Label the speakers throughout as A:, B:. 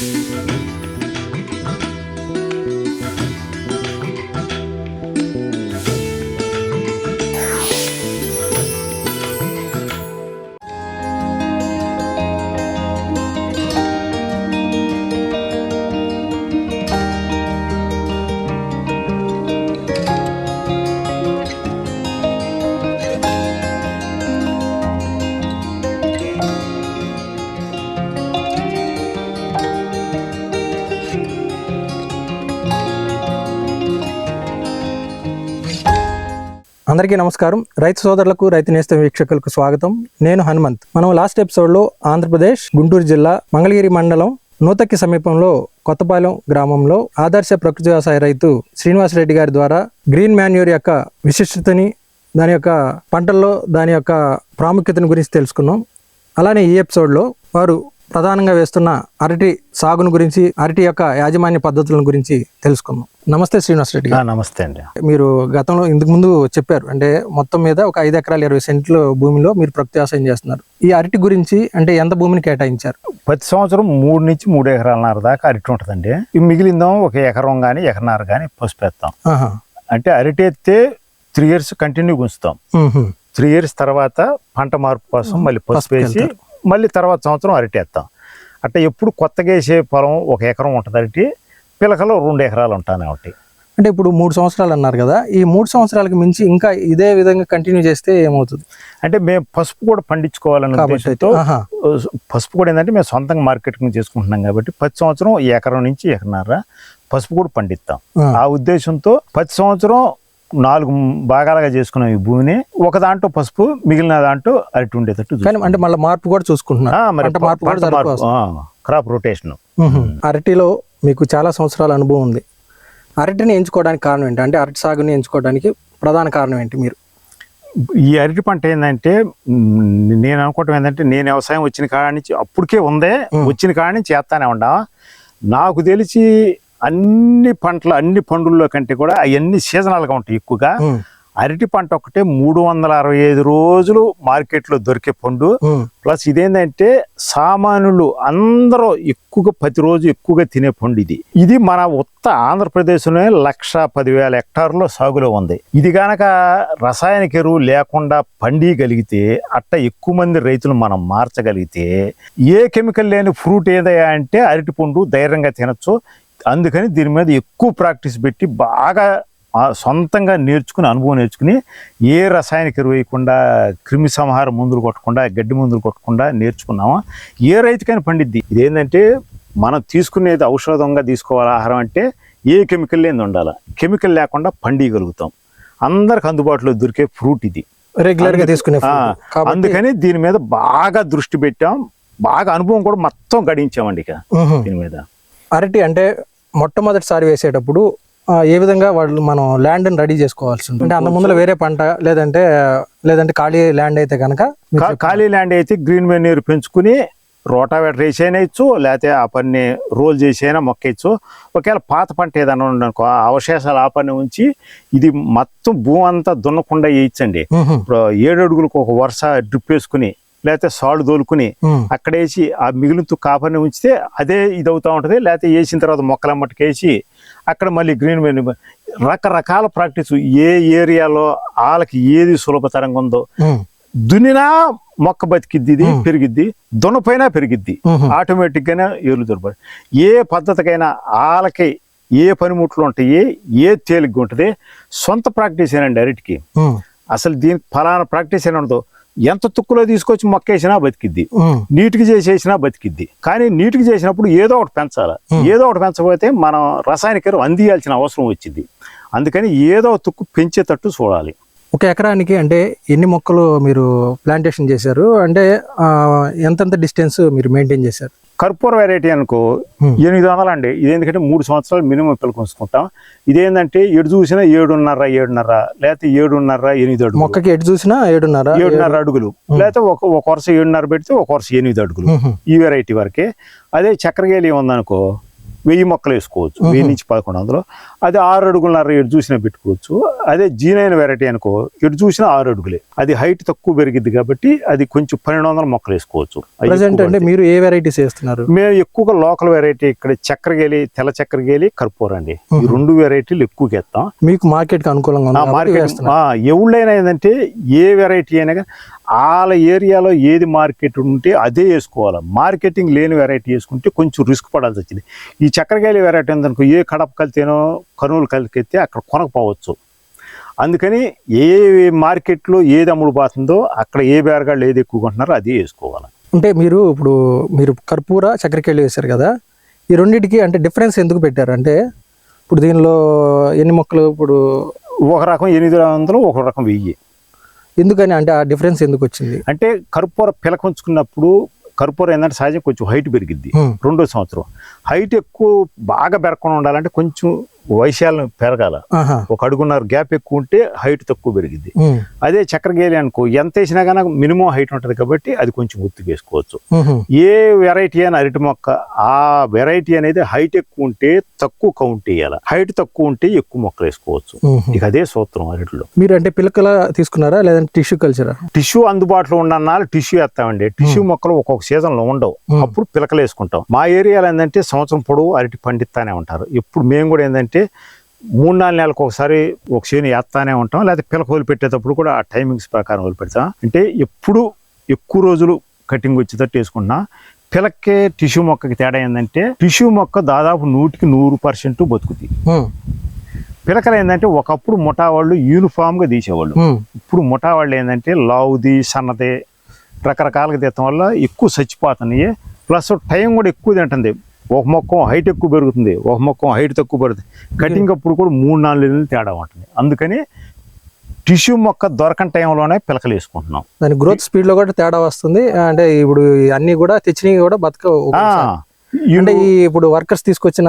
A: Música అందరికీ నమస్కారం. రైతు సోదరులకు రైతు నేస్తం వీక్షకులకు స్వాగతం. నేను హనుమంత్. మనం లాస్ట్ ఎపిసోడ్లో ఆంధ్రప్రదేశ్ గుంటూరు జిల్లా మంగళగిరి మండలం నూతక్కి సమీపంలో కొత్తపాలెం గ్రామంలో ఆదర్శ ప్రకృతి వ్యవసాయ రైతు శ్రీనివాసరెడ్డి గారి ద్వారా గ్రీన్ మాన్యూర్ యొక్క విశిష్టతని దాని యొక్క పంటల్లో దాని యొక్క ప్రాముఖ్యతను గురించి తెలుసుకున్నాం. అలానే ఈ ఎపిసోడ్లో వారు ప్రధానంగా వేస్తున్న అరటి సాగును గురించి అరటి యొక్క యాజమాన్య పద్ధతుల గురించి తెలుసుకుందాం. నమస్తే శ్రీనివాసరెడ్డి గారు.
B: ఆ, నమస్తే అండి.
A: మీరు గతంలో ఇంతకు ముందు చెప్పారు అంటే మొత్తం మీద ఒక ఐదు ఎకరాలు ఇరవై సెంట్లు భూమిలో మీరు ప్రకృతి వ్యవసాయం చేస్తున్నారు. ఈ అరటి గురించి అంటే ఎంత భూమిని కేటాయించారు?
B: ప్రతి సంవత్సరం మూడు నుంచి మూడు ఎకరాలన్నర దాకా అరటి ఉంటుందండి. ఈ మిగిలిందాం ఒక ఎకరం కానీ ఎకరన్నర కానీ పసుపు వేస్తాం.
A: ఆహా.
B: అంటే అరటి ఎత్తే త్రీ ఇయర్స్ కంటిన్యూగా ఉంచుతాం. త్రీ ఇయర్స్ తర్వాత పంట మార్పు కోసం మళ్ళీ పసుపు
A: పసుపు
B: వేసి మళ్ళీ తర్వాత సంవత్సరం అరటి వేస్తాం అట్లా ఎప్పుడు కొత్తగా వేసే పొలం ఒక ఎకరం ఉంటుంది అరటి పిలకలో రెండు ఎకరాలు ఉంటానే ఒకటి
A: అంటే ఇప్పుడు మూడు సంవత్సరాలు అన్నారు కదా ఈ మూడు సంవత్సరాలకు మించి ఇంకా ఇదే విధంగా కంటిన్యూ చేస్తే ఏమవుతుంది
B: అంటే మేము పసుపు కూడా పండించుకోవాలనే
A: కాబట్టి
B: ఉద్దేశంతో. పసుపు కూడా ఏంటంటే మేము సొంతంగా మార్కెటింగ్ చేసుకుంటున్నాం కాబట్టి ప్రతి సంవత్సరం ఈ ఎకరం నుంచి ఎకరన్నర పసుపు కూడా పండిస్తాం
A: ఆ.
B: ఆ ఉద్దేశంతో ప్రతి సంవత్సరం నాలుగు భాగాలుగా చేసుకున్నాం ఈ భూమిని ఒక దాంట్లో పసుపు మిగిలిన దాంట్లో అరటి ఉండేటట్టు
A: కానీ అంటే మళ్ళీ మార్పు కూడా
B: ఆ, క్రాప్ రొటేషన్.
A: అరటిలో మీకు చాలా సంవత్సరాల అనుభవం ఉంది. అరటిని ఎంచుకోవడానికి కారణం ఏంటి? అంటే అరటి సాగుని ఎంచుకోవడానికి ప్రధాన కారణం ఏంటి మీరు?
B: ఈ అరటి పంట ఏంటంటే నేను అనుకోవటం ఏంటంటే నేను వ్యవసాయం వచ్చిన కాడ నుంచి అప్పటికే ఉందే వచ్చిన కాడ నుంచి చేస్తానే ఉండా. నాకు తెలిసి అన్ని పంటలు అన్ని పండుల్లో కంటే కూడా అవన్నీ సీజనల్గా ఉంటాయి ఎక్కువగా. అరటి పంట ఒకటే మూడు వందల అరవై ఐదు రోజులు మార్కెట్లో దొరికే పండు. ప్లస్ ఇదేంటంటే సామాన్యులు అందరూ ఎక్కువగా ప్రతిరోజు ఎక్కువగా తినే పండు ఇది. ఇది మన ఉత్త ఆంధ్రప్రదేశ్లోనే లక్ష పదివేల హెక్టార్లో సాగులో ఉంది. ఇది గనక రసాయనిక ఎరువు లేకుండా పండియగలిగితే అట్ట ఎక్కువ మంది రైతులు మనం మార్చగలిగితే ఏ కెమికల్ లేని ఫ్రూట్ ఏదయ్యా అంటే అరటి పండు ధైర్యంగా తినచ్చు. అందుకని దీని మీద ఎక్కువ ప్రాక్టీస్ పెట్టి బాగా సొంతంగా నేర్చుకుని అనుభవం నేర్చుకుని ఏ రసాయనిక ఎరువు వేయకుండా క్రిమి సంహార మందులు కొట్టకుండా గడ్డి మందులు కొట్టకుండా నేర్చుకున్నామా? ఏ రైతుకైనా పండిద్ది. ఇదేంటంటే మనం తీసుకునేది ఔషధంగా తీసుకోవాలి ఆహారం అంటే ఏ కెమికల్ లేని ఉండాలి. కెమికల్ లేకుండా పండియగలుగుతాం. అందరికి అందుబాటులో దొరికే ఫ్రూట్ ఇది.
A: రెగ్యులర్గా తీసుకునే
B: అందుకని దీని మీద బాగా దృష్టి పెట్టాం. బాగా అనుభవం కూడా మొత్తం గడించామండి ఇక. దీని మీద.
A: అరటి అంటే మొట్టమొదటిసారి వేసేటప్పుడు ఏ విధంగా వాళ్ళు మనం ల్యాండ్ రెడీ చేసుకోవాల్సి ఉంటుంది? అంటే అంత ముందులో వేరే పంట లేదంటే లేదంటే ఖాళీ ల్యాండ్ అయితే కనుక
B: ఖాళీ ల్యాండ్ అయితే గ్రీన్ మెన్యూర్ పెంచుకుని రోటావేటర్ వేసేయచ్చు లేకపోతే ఆ పని రోల్ చేసైనా మొక్కేయచ్చు. ఒకవేళ పాత పంట ఏదైనా ఉండనుకో ఆ అవశేషాలు ఆ పని ఉంచి ఇది మొత్తం భూమి అంతా దున్నకుండా వేయించండి ఇప్పుడు ఏడు అడుగులకు ఒక వరుస డ్రిప్ వేసుకుని లేకపోతే సాల్ట్ దోలుకుని అక్కడ వేసి ఆ మిగిలిన కాపర్ని ఉంచితే అదే ఇది అవుతా ఉంటుంది. లేకపోతే వేసిన తర్వాత మొక్కలమ్మటికి వేసి అక్కడ మళ్ళీ గ్రీన్ మెన్యూ రకరకాల ప్రాక్టీస్ ఏ ఏరియాలో వాళ్ళకి ఏది సులభతరంగా ఉందో. దున్నినా మొక్క బతికిద్ది ఇది పెరిగిద్ది. దున్నపైన పెరిగిద్ది. ఆటోమేటిక్ గానే ఏర్లు దొరకదు ఏ పద్ధతికైనా వాళ్ళకి ఏ పనిముట్లు ఉంటాయి ఏ తేలిగ్గా ఉంటుంది సొంత ప్రాక్టీస్ ఏనండి అరటికి అసలు దీనికి ఫలానా ప్రాక్టీస్ ఉండదు ఎంత తుక్కులో తీసుకొచ్చి మొక్క వేసినా బతికిద్ది నీటికి చేసేసినా బతికిద్ది. కానీ నీటికి చేసినప్పుడు ఏదో ఒకటి పెంచాలి. ఏదో ఒకటి పెంచకపోతే మనం రసాయనిక ఎరువు అందియాల్సిన అవసరం వచ్చింది అందుకని ఏదో తుక్కు పెంచేటట్టు చూడాలి.
A: ఒక ఎకరానికి అంటే ఎన్ని మొక్కలు మీరు ప్లాంటేషన్ చేశారు? అంటే ఎంతెంత డిస్టెన్స్ మీరు మెయింటైన్ చేశారు?
B: కర్పూర వెరైటీ అనుకో
A: Hmm.
B: ఎనిమిది వందలు అండి. ఇదేందుకంటే మూడు సంవత్సరాలు మినిమం పిల్లకొంచుకుంటాం ఇదేంటంటే ఎడు చూసినా ఏడున్నర ఏడున్నర లేకపోతే ఏడున్నర ఎనిమిది అడుగులు.
A: మొక్కకి ఎటు చూసినా ఏడున్నర
B: ఏడున్నర అడుగులు. లేకపోతే ఒక ఒక వరుస ఏడున్నర పెడితే ఒక వరుస ఎనిమిది అడుగులు.
A: మ్మ్.
B: ఈ వెరైటీ వరకే. అదే చక్రకేళి ఉందనుకో వెయ్యి మొక్కలు వేసుకోవచ్చు. వెయ్యి నుంచి పదకొండు వందలు. అది ఆరు అడుగులన్నర ఎటు చూసినా పెట్టుకోవచ్చు. అదే జీనైన వెరైటీ అనుకో ఎటు చూసినా ఆరు అడుగులే. అది హైట్ తక్కువ పెరిగిద్ది కాబట్టి అది కొంచెం పన్నెండు వందల మొక్కలు వేసుకోవచ్చు.
A: ప్రజెంట్
B: ఎక్కువ
A: అంటే. మీరు ఏ వెరైటీస్ వేస్తున్నారు?
B: మేము ఎక్కువగా లోకల్ వెరైటీ ఇక్కడ చక్కెరగేలి తెల్ల చక్కెరగేలి కర్పూరం అండి. ఈ రెండు వెరైటీలు ఎక్కువగా ఎత్తాం
A: మీకు మార్కెట్కి అనుకూలంగా
B: మార్కెట్. ఎవళ్ళైనా ఏంటంటే ఏ వెరైటీ అయినా వాళ్ళ ఏరియాలో ఏది మార్కెట్ ఉంటే అదే వేసుకోవాలి. మార్కెటింగ్ లేని వెరైటీ వేసుకుంటే కొంచెం రిస్క్ పడాల్సి వచ్చింది. ఈ చక్కెరకాయల వెరైటీ ఉందనుకో ఏ కడప కలితేనో కర్నూలు కలికెత్తే అక్కడ కొనకపోవచ్చు. అందుకని ఏ మార్కెట్లో ఏది అమ్ముడు పోతుందో అక్కడ ఏ బేరగాళ్ళు ఏది ఎక్కువ కొంటున్నారో అదే వేసుకోవాలి.
A: అంటే మీరు ఇప్పుడు మీరు కర్పూర చక్కెరకేళి వేశారు కదా ఈ రెండింటికి అంటే డిఫరెన్స్ ఎందుకు పెట్టారు? అంటే ఇప్పుడు దీనిలో ఎన్ని మొక్కలు ఇప్పుడు
B: ఒక రకం ఎనిమిది వందలు ఒక రకం వెయ్యి.
A: ఎందుకని అంటే ఆ డిఫరెన్స్ ఎందుకు వచ్చింది
B: అంటే కర్పూర పిలక ఉంచుకున్నప్పుడు కర్పూరం ఏంటంటే సహజం కొంచెం హైట్ పెరిగిద్ది. రెండో సంవత్సరం. హైట్ ఎక్కువ బాగా పెరగకుండా ఉండాలంటే కొంచెం వైశాల్యం పెరగాల. ఒక అడుగున్నర గ్యాప్ ఎక్కువ ఉంటే హైట్ తక్కువ పెరిగిద్ది.
A: ఉమ్,
B: అదే చక్కెరగేలి అనుకో ఎంత వేసినా కానీ మినిమం హైట్ ఉంటుంది కాబట్టి అది కొంచెం గుర్తు వేసుకోవచ్చు ఏ వెరైటీ అయినా అరటి మొక్క ఆ వెరైటీ అనేది హైట్ ఎక్కువ ఉంటే తక్కువ కౌంట్ వేయాలి. హైట్ తక్కువ ఉంటే ఎక్కువ మొక్కలు వేసుకోవచ్చు. ఇక అదే సూత్రం అరటిలో.
A: మీరు అంటే పిలకల తీసుకున్నారా లేదంటే టిష్యూ కల్చరా
B: టిష్యూ అందుబాటులో ఉన్న టిష్యూ వేస్తామండి. టిష్యూ మొక్కలు ఒక్కొక్క సీజన్లో ఉండవు. అప్పుడు పిలకలు వేసుకుంటాం. మా ఏరియాలో ఏంటంటే సంవత్సరం పొడవు అరటి పండిస్తానే ఉంటారు. ఇప్పుడు మేము కూడా ఏంటంటే మూడు నాలుగు నెలలకు ఒకసారి ఒక చేను వేస్తానే ఉంటాం లేకపోతే పిలక వదిలిపెట్టేటప్పుడు కూడా ఆ టైమింగ్స్ ప్రకారం వదిలిపెడతాం. అంటే ఎప్పుడు ఎక్కువ రోజులు కటింగ్ వచ్చేటట్టు వేసుకుంటున్నాం పిలక్కే టిష్యూ మొక్కకి తేడా ఏంటంటే టిష్యూ మొక్క దాదాపు నూటికి నూరు పర్సెంట్ బతుకుతుంది పిలకలు ఏంటంటే ఒకప్పుడు ముఠా వాళ్ళు యూనిఫామ్గా తీసేవాళ్ళు. ఇప్పుడు ముఠా వాళ్ళు ఏంటంటే లావుది సన్నది రకరకాలుగా తీయటం వల్ల ఎక్కువ చచ్చిపోతున్నాయి. ప్లస్ టైం కూడా ఎక్కువ తింటుంది. ఒక మొక్క హైట్ ఎక్కువ పెరుగుతుంది ఒక మొక్క హైట్ తక్కువ పెరుగుతుంది. కటింగ్ అప్పుడు కూడా మూడు నాలుగు నెలలు తేడా ఉంటుంది. అందుకని టిష్యూ మొక్క దొరకని టైంలోనే పిలకలు వేసుకుంటున్నాం.
A: దాని గ్రోత్ స్పీడ్లో కూడా తేడా వస్తుంది. అంటే ఇప్పుడు అన్ని కూడా తెచ్చినవి కూడా బతక అంటే ఈ ఇప్పుడు వర్కర్స్ తీసుకొచ్చిన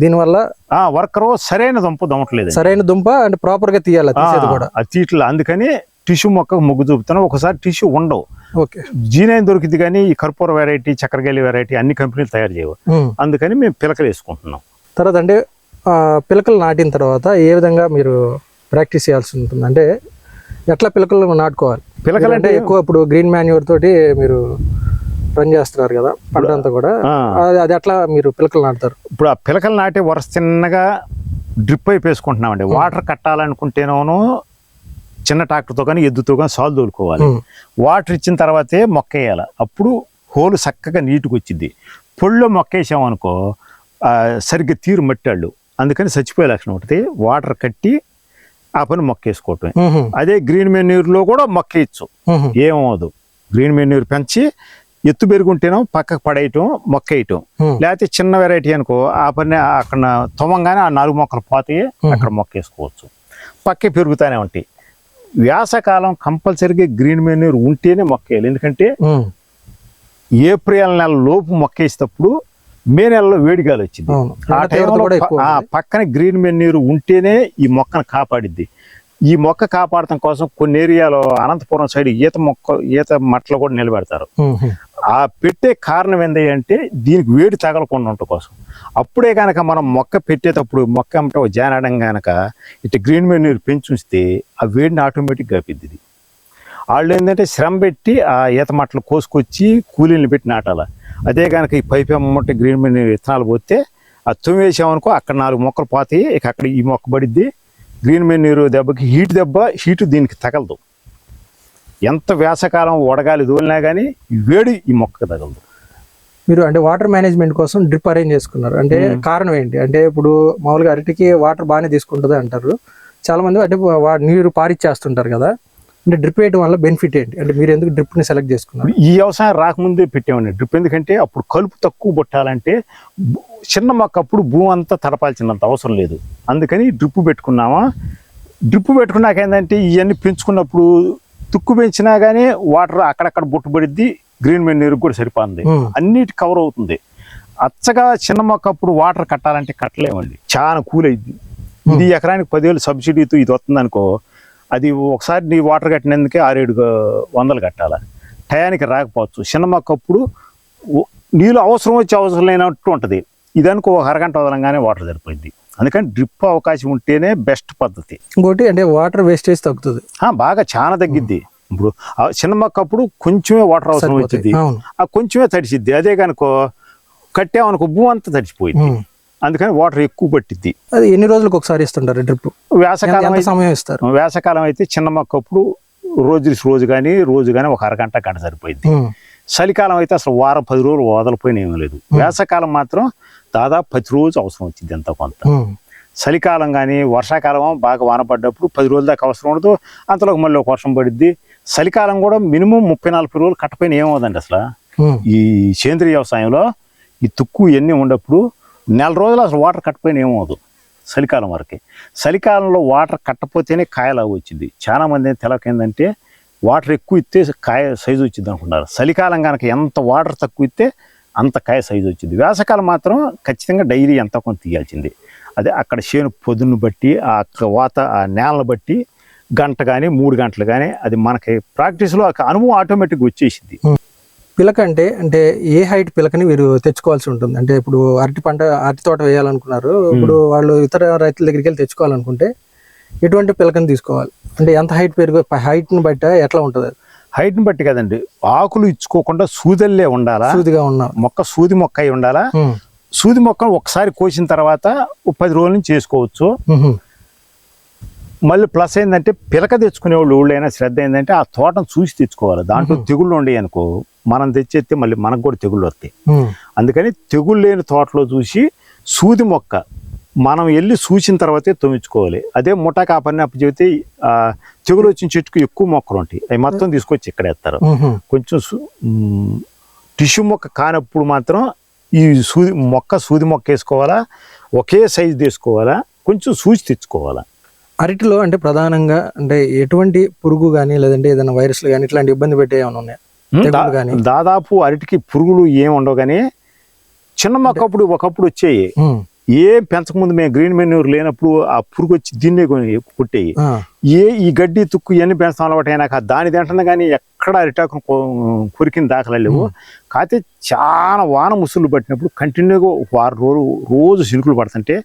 A: దీని వల్ల
B: ఆ వర్కరు సరైన దుంప దమ్మట్లేదు
A: సరైన దుంప అంటే ప్రాపర్గా తీయాలి తీసేది కూడా.
B: తీట్ల అందుకని టిష్యూ మొక్కకు మొగ్గు చూపుతున్నాం. ఒకసారి టిష్యూ ఉండవు.
A: ఓకే.
B: జీనైన్ దొరికింది కానీ ఈ కర్పూర వెరైటీ చక్కెరగేలి వెరైటీ అన్ని కంపెనీలు తయారు చేయవు. అందుకని మేము పిలకలు వేసుకుంటున్నాం.
A: తర్వాత అంటే ఆ, పిలకలు నాటిన తర్వాత ఏ విధంగా మీరు ప్రాక్టీస్ చేయాల్సి ఉంటుంది? అంటే ఎట్లా పిలకలు నాటుకోవాలి?
B: పిలకలు
A: అంటే ఎక్కువ ఇప్పుడు గ్రీన్ మాన్యూర్ తోటి మీరు రన్ చేస్తున్నారు కదా పంట అంతా కూడా. అది- ఎట్లా మీరు పిలకలు నాటుతారు?
B: ఇప్పుడు ఆ పిలకలు నాటే వరుస చిన్నగా డ్రిప్ అయిపోయి వేసుకుంటున్నామండి. వాటర్ కట్టాలనుకుంటేనోను చిన్న ట్రాక్టర్తో కానీ ఎద్దుతో కానీ సాల్ తోలుకోవాలి. వాటర్ ఇచ్చిన తర్వాతే మొక్క వేయాలి అప్పుడు హోలు చక్కగా నీట్గా వచ్చింది పొడిలో మొక్క వేసామనుకో సరిగ్గా తీరు మట్టాళ్ళు. అందుకని చచ్చిపోయే లక్షణం ఉంటుంది వాటర్ కట్టి ఆ పని మొక్క వేసుకోవటమే
A: ఉహు,
B: అదే గ్రీన్ మెన్యూర్లో కూడా మొక్క వేయచ్చు
A: ఉహు,
B: ఏమవదు గ్రీన్ మెన్యూర్ పెంచి ఎత్తు పెరుగుంటేనో పక్కకు పడేయటం మొక్క వేయటం
A: ఉమ్,
B: లేకపోతే చిన్న వెరైటీ అనుకో ఆ పని అక్కడ తొమ్మంగానే ఆ నాలుగు మొక్కలు పోతాయి అక్కడ మొక్క వేసుకోవచ్చు పక్కే పెరుగుతానే ఉంటాయి. వ్యాసకాలం కంపల్సరీగా గ్రీన్ మెన్యూర్ ఉంటేనే మొక్క వేయాలి. ఎందుకంటే ఏప్రిల్ నెల లోపు మొక్క వేసేటప్పుడు మే నెలలో వేడిగాలు వచ్చింది. ఆ టైంలో. పక్కన గ్రీన్ మెన్యూర్ ఉంటేనే ఈ మొక్కను కాపాడిద్ది. ఈ మొక్క కాపాడటం కోసం కొన్ని ఏరియాలో అనంతపురం సైడ్ ఈత మొక్క ఈత మట్టలు కూడా నిలబెడతారు. ఆ పెట్టే కారణం ఏంటి అంటే దీనికి వేడి తగలకుండా ఉండటం కోసం. అప్పుడే కనుక మనం మొక్క పెట్టేటప్పుడు మొక్క అంటే ఒక జానడం కనుక ఇటు గ్రీన్ మెన్యూర్ పెంచుస్తే ఆ వేడిని ఆటోమేటిక్గా ఆపిద్ది వాళ్ళు ఏంటంటే శ్రమ పెట్టి ఆ ఈత మట్టలు కోసుకొచ్చి కూలీలు పెట్టి నాటాల. అదే కనుక ఈ పైపు అమ్మట గ్రీన్ మెన్యూర్ విత్తనాలు పోతే ఆ తుమ్మి వేసామనుకో అక్కడ నాలుగు మొక్కలు పోతాయి ఇక అక్కడ ఈ మొక్క పడిద్ది. గ్రీన్ మెన్యూర్ దెబ్బకి హీట్ దెబ్బ హీటు దీనికి తగలదు. ఎంత వేసకాలం వడగాలి దోలినా కానీ వేడి ఈ మొక్కకు తగలదు.
A: మీరు అంటే వాటర్ మేనేజ్మెంట్ కోసం డ్రిప్ అరేంజ్ చేసుకున్నారు. అంటే కారణం ఏంటి? అంటే ఇప్పుడు మామూలుగా అరటికి వాటర్ బాగానే తీసుకుంటుంది అంటారు. చాలా మంది అంటే వా- నీరు పారిచ్చేస్తుంటారు కదా. అంటే డ్రిప్ వేయడం వల్ల బెనిఫిట్ ఏంటి? అంటే మీరు ఎందుకు డ్రిప్ని సెలెక్ట్ చేసుకున్నారు?
B: ఈ వ్యవసాయం రాకముందే పెట్టామండి డ్రిప్. ఎందుకంటే అప్పుడు కలుపు తక్కువ పట్టాలంటే చిన్న మొక్క అప్పుడు భూమి అంతా తడపాల్సినంత అవసరం లేదు. అందుకని డ్రిప్ పెట్టుకున్నామా? డ్రిప్ పెట్టుకున్నాక ఏంటంటే ఇవన్నీ పెంచుకున్నప్పుడు తుక్కు పెంచినా కానీ వాటర్ అక్కడక్కడ బొట్టు పడిద్ది గ్రీన్ మెన్యూర్ కూడా సరిపోతుంది అన్నిటి కవర్ అవుతుంది. అచ్చగా చిన్న మొక్క అప్పుడు వాటర్ కట్టాలంటే కట్టలేమండి. చాలా కూల్ అయింది ఇది ఎకరానికి పదివేలు సబ్సిడీతో ఇది వస్తుంది అనుకో అది ఒకసారి నీ వాటర్ కట్టినందుకే ఆరేడు వందలు కట్టాలి? టయానికి రాకపోవచ్చు. చిన్న మొక్క అప్పుడు ఓ- నీళ్ళు అవసరం వచ్చి అవసరం లేనట్టు ఉంటుంది. ఇదనుకో ఒక అరగంట వదలంగానే వాటర్ సరిపోయింది అందుకని డ్రిప్ అవకాశం ఉంటేనే బెస్ట్ పద్ధతి.
A: ఇంకోటి అంటే వాటర్ వేస్టేజ్ తగ్గుతుంది.
B: ఆ, బాగా చాలా తగ్గిద్ది. ఇప్పుడు చిన్న మొక్క అప్పుడు కొంచెమే వాటర్ అవసరం. వచ్చింది ఆ కొంచెమే తడిసిద్ది అదే కనుకో కట్టామనుకో భూమి అంతా తడిసిపోయింది
A: ఉమ్.
B: అందుకని వాటర్ ఎక్కువ పట్టిద్ది.
A: అది ఎన్ని రోజులకు ఒకసారి ఇస్తుంటారు డ్రిప్?
B: వేసకాలం
A: సమయం ఇస్తారు?
B: వేసకాలం అయితే చిన్న మొక్క అప్పుడు రోజు రోజు కానీ రోజు కానీ ఒక అరగంట గంట సరిపోయింది. చలికాలం అయితే అసలు వారం పది రోజులు వదలిపోయిన ఏమీ లేదు. వేసవకాలం మాత్రం దాదాపు పది రోజులు అవసరం వచ్చింది ఎంత కొంత. చలికాలం కానీ వర్షాకాలం బాగా వాన పడ్డప్పుడు పది రోజుల దాకా అవసరం ఉండదు. అంతలోకి మళ్ళీ ఒక వర్షం పడిద్ది. చలికాలం కూడా మినిమం ముప్పై నలభై రోజులు కట్టపోయిన ఏమవుదండి అసలు. ఈ సేంద్రియ వ్యవసాయంలో ఈ తుక్కు ఇవన్నీ ఉన్నప్పుడు నెల రోజులు అసలు వాటర్ కట్టపోయిన ఏమవుదు. చలికాలం వరకే. చలికాలంలో వాటర్ కట్టపోతేనే కాయలు అవి వచ్చింది. చాలా మంది తెలకేందంటే వాటర్ ఎక్కువ ఇస్తే కాయ సైజు వచ్చింది అనుకుంటారు. చలికాలం కనుక ఎంత వాటర్ తక్కువ ఇస్తే అంత కాయ సైజు వచ్చింది. వేసవకాలం మాత్రం ఖచ్చితంగా డైలీ ఎంత కొంత తీయాల్సింది. అదే అక్కడ చేను పొదును బట్టి ఆ వాత ఆ నేలను బట్టి గంట కానీ మూడు గంటలు కానీ అది మనకి ప్రాక్టీస్లో ఆ అనుభవం ఆటోమేటిక్గా వచ్చేసింది
A: పిలక అంటే అంటే ఏ హైట్ పిలకని మీరు తెచ్చుకోవాల్సి ఉంటుంది? అంటే ఇప్పుడు అరటి పంట అరటి తోట వేయాలనుకున్నారు. ఇప్పుడు వాళ్ళు ఇతర రైతుల దగ్గరికి వెళ్ళి తెచ్చుకోవాలనుకుంటే ఎటువంటి పిలకని తీసుకోవాలి? అంటే ఎంత హైట్ పెరుగు హైట్ని బట్టి ఎట్లా ఉంటుంది?
B: హైట్ని బట్టి కదండి. ఆకులు ఇచ్చుకోకుండా సూదల్లే ఉండాలా?
A: సూదిగా ఉన్న
B: మొక్క సూది మొక్క అయి ఉండాలా. సూది మొక్కను ఒకసారి కోసిన తర్వాత పది రోజుల నుంచి చేసుకోవచ్చు. మళ్ళీ ప్లస్ ఏంటంటే పిలక తెచ్చుకునే వాళ్ళు ఊళ్ళైనా శ్రద్ధ ఏంటంటే ఆ తోటను చూసి తెచ్చుకోవాలి. దాంట్లో తెగుళ్ళు ఉండేవి అనుకో మనం తెచ్చేస్తే మళ్ళీ మనకు కూడా తెగుళ్ళు వస్తాయి. అందుకని తెగుళ్ళు లేని తోటలో చూసి సూది మొక్క మనం వెళ్ళి చూసిన తర్వాతే తొమ్మించుకోవాలి అదే ముఠా అప్పు చెబితే ఆ, తెగులు వచ్చిన చెట్టుకు ఎక్కువ మొక్కలు ఉంటాయి. అవి మొత్తం తీసుకొచ్చి ఇక్కడ వేస్తారు
A: ఉహు.
B: కొంచెం టిష్యూ మొక్క కానప్పుడు మాత్రం ఈ సూది మొక్క సూది మొక్క వేసుకోవాలా? ఒకే సైజు తీసుకోవాలా కొంచెం సూచి తెచ్చుకోవాలా?
A: అరటిలో అంటే ప్రధానంగా అంటే ఎటువంటి పురుగు కానీ లేదంటే ఏదైనా వైరస్లు కానీ ఇట్లాంటి ఇబ్బంది పెట్టే ఏమైనా ఉన్నాయా?
B: దాదాపు అరటికి పురుగులు ఏం ఉండవు కానీ చిన్న మొక్క అప్పుడు ఒకప్పుడు వచ్చేయి.
A: ఉమ్.
B: ఏం పెంచకముందు మేము గ్రీన్ మెన్యూర్ లేనప్పుడు ఆ పురుగు వచ్చి దీన్నే
A: ఆ.
B: ఏ ఈ గడ్డి తుక్కు ఇవన్నీ పెంచడం అలవాటు అయినాక దాని తింటున్నా కానీ ఎక్కడ అరిటాకు కొరికిన దాఖలా లేవు కాకపోతే చాలా వాన ముసులు పట్టినప్పుడు కంటిన్యూగా వారం రోజులు రోజు సినుకులు పడుతుంటే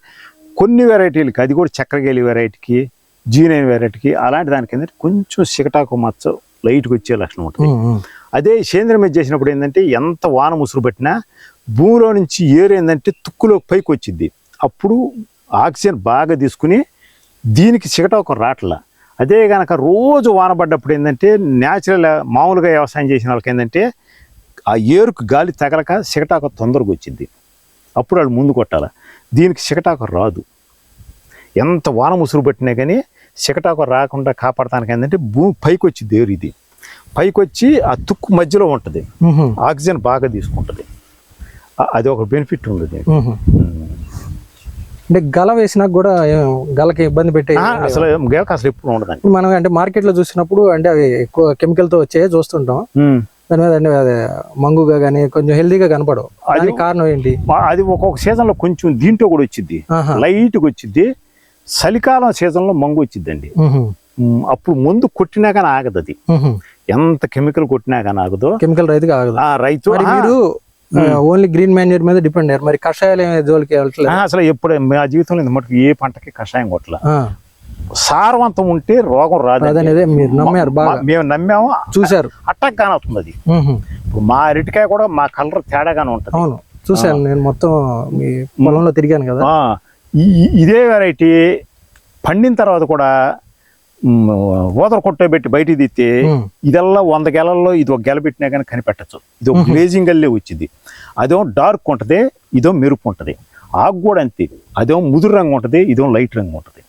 B: కొన్ని వెరైటీలకి అది కూడా చక్రగేలి వెరైటీకి జీనైన వెరైటీకి అలాంటి దానికి ఏంటంటే కొంచెం సిగటాకు మచ్చ లైట్గా వచ్చే లక్షణం ఉంటుంది. అదే సేంద్రియం మీద చేసినప్పుడు ఏంటంటే ఎంత వాన ముసురు పట్టినా భూమిలో నుంచి ఏరు ఏంటంటే తుక్కులో పైకి వచ్చింది అప్పుడు ఆక్సిజన్ బాగా తీసుకుని దీనికి చికటోకం రాట్ల. అదే గనక రోజు వాన పడ్డప్పుడు ఏంటంటే న్యాచురల్ మామూలుగా వ్యవసాయం చేసిన వాళ్ళకి ఏంటంటే ఆ ఏరుకు గాలి తగలక చికటాకు తొందరగా వచ్చింది. అప్పుడు వాళ్ళు ముందు కొట్టాలి. దీనికి చికటాకు రాదు. ఎంత వాన ముసురు పట్టినా కానీ చికటాకు రాకుండా కాపాడటానికి ఏంటంటే భూమి పైకి వచ్చింది ఏరు ఇది. పైకి వచ్చి ఆ తుక్కు మధ్యలో ఉంటుంది. ఆక్సిజన్ బాగా తీసుకుంటుంది. అది ఒక బెనిఫిట్ ఉంది.
A: అంటే గల వేసినా కూడా గలకి ఇబ్బంది పెట్టే
B: అసలు గేలకు అసలు ఎప్పుడు ఉండదండి
A: మనం అంటే మార్కెట్లో చూసినప్పుడు అంటే అవి ఎక్కువ కెమికల్తో వచ్చే చూస్తుంటాం. దాని మీద అంటే అదే మంగుగా కానీ కొంచెం హెల్దీగా కనపడవు. దానికి కారణం ఏంటి?
B: అది ఒక్కొక్క సీజన్లో కొంచెం దీంట్లో కూడా వచ్చింది. లైట్గా వచ్చింది చలికాలం సీజన్లో మంగు వచ్చిందండి అప్పుడు ముందు కొట్టినా కానీ ఆగదు అది. ఎంత కెమికల్ కొట్టినా కానీ ఆగదు.
A: కెమికల్ రైతుగా ఆగదు.
B: ఆ రైతు
A: ఓన్లీ గ్రీన్ మాన్యూర్ మీద డిపెండ్ అయ్యారు. మరి కషాయాలు జోలికి వెళ్ళట్లేదు?
B: అసలు ఎప్పుడు మా జీవితంలో ఇంత మటుకు ఏ పంటకి కషాయం కొట్టల. సారవంతం ఉంటే రోగం రాదు
A: అదనేదే మీరు నమ్మారు బాగా.
B: మేము నమ్మాము
A: చూశారు.
B: అట్టక్ కానవుతుంది అది. ఇప్పుడు మా అరటికాయ కూడా మా కలర్ తేడాగానే ఉంటుంది.
A: అవును చూశాను నేను మొత్తం మీ పొలంలో తిరిగాను కదా.
B: ఇదే వెరైటీ పండిన తర్వాత కూడా మ్, ఊదర కొట్ట పెట్టి బయటికి తీస్తే. ఇదల్లా వంద గెలల్లో ఇది ఒక గెల పెట్టినా కానీ కనిపెట్టచ్చు. ఇది ఒక గ్లేజింగ్ గల్లే వచ్చింది. అదేమో డార్క్ ఉంటుంది ఇదేమో మెరుపు ఉంటుంది. ఆకు కూడా అంతే అదేమో ముదురు రంగు ఉంటుంది ఇదేమో లైట్ రంగు ఉంటుంది.